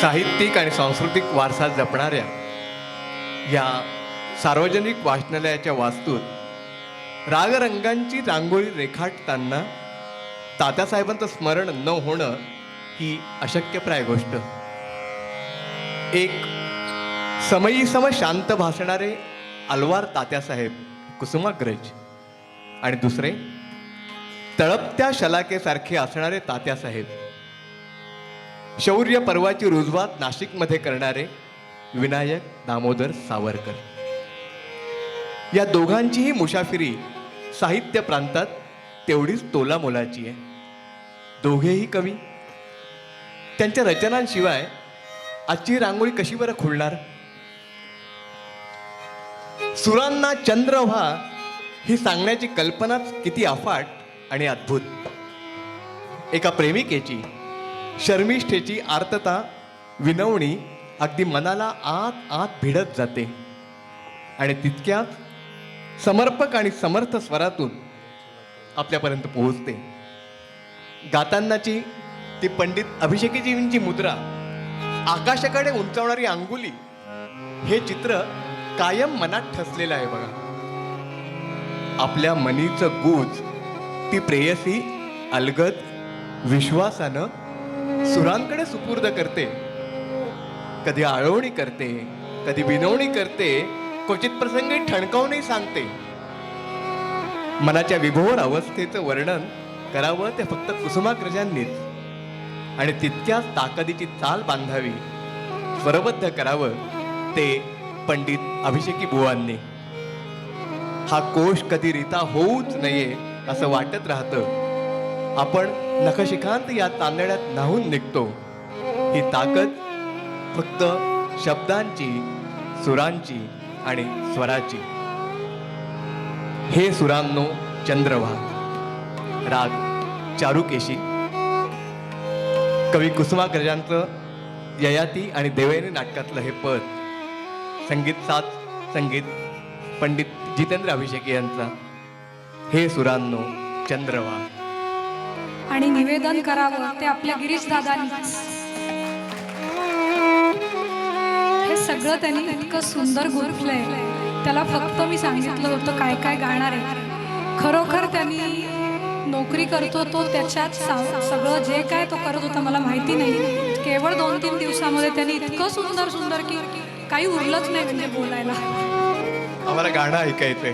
साहित्यिक आणि सांस्कृतिक वारसा जपणाऱ्या या सार्वजनिक वाचनालयाच्या वास्तूत रागरंगांची रांगोळी रेखाटताना तात्यासाहेबांचं स्मरण न होणं ही अशक्यप्राय गोष्ट. एक समयी सम शांत भासणारे अलवार तात्यासाहेब कुसुमाग्रज आणि दुसरे तळपत्या शलाकेसारखे असणारे तात्यासाहेब शौर्य पर्वाची रुजवात नाशिकमध्ये करणारे विनायक दामोदर सावरकर. या दोघांचीही मुसाफिरी साहित्य प्रांतात तेवढीच तोला मोलाची आहे. दोघेही कवी. त्यांच्या रचनांशिवाय आजची रांगोळी कशी बरं खुलणार? सुरांना चंद्र व्हा ही सांगण्याची कल्पनाच किती अफाट आणि अद्भुत. एका प्रेमिकेची शर्मिष्ठेची आर्तता विनवणी अगदी मनाला आत आत भिडत जाते. आणि तितक्यात समर्पक आणि समर्थ स्वरातून आपल्यापर्यंत पोहोचते. गातांनाची ती पंडित अभिषेकीजींची मुद्रा आकाशाकडे उंचावणारी अंगुली हे चित्र कायम मनात ठसलेलं आहे बघा. आपल्या मनीचं गूज ती प्रेयसी अलगद विश्वासानं सुरांकडे सुपूर्द करते. कधी आळवणी करते कधी विनवणी करते क्वचित प्रसंगी ठणकावूनही सांगते. मनाच्या विभोर अवस्थेचं वर्णन करावं ते फक्त कुसुमाग्रजांनीच. आणि तितक्याच ताकदीची चाल बांधावी स्वरबद्ध करावं ते पंडित अभिषेकी बुवांनी. हा कोश कधी रिता होऊच नये असं वाटत राहतं. आपण नखशिखांत या तांदळ्यात न्हावून निघतो. ही ताकद फक्त शब्दांची सुरांची आणि स्वराची. हे सुरांनो चंद्रवा राग चारुकेशी. कवी कुसुमाग्रजांचं ययाती आणि देवयानी नाटकातलं हे पद. संगीत सात संगीत पंडित जितेंद्र अभिषेकी यांचा. हे सुरांनो चंद्रवा आणि निवेदन करावं ते आपल्या गिरीश दादांनी हे सगळं त्यांनी इतकं सुंदर गुरफलंय त्याला फक्त मी सांगितलं होतं काय काय गाणार आहे. खरोखर त्यांनी नोकरी करतो तो त्याच्यात सा- सगळं जे काय तो करत होता मला माहिती नाही. केवळ दोन तीन दिवसामध्ये त्यांनी इतकं सुंदर सुंदर की काही उरलंच नाही म्हणजे बोलायला. आम्हाला गाणं ऐकायचंय.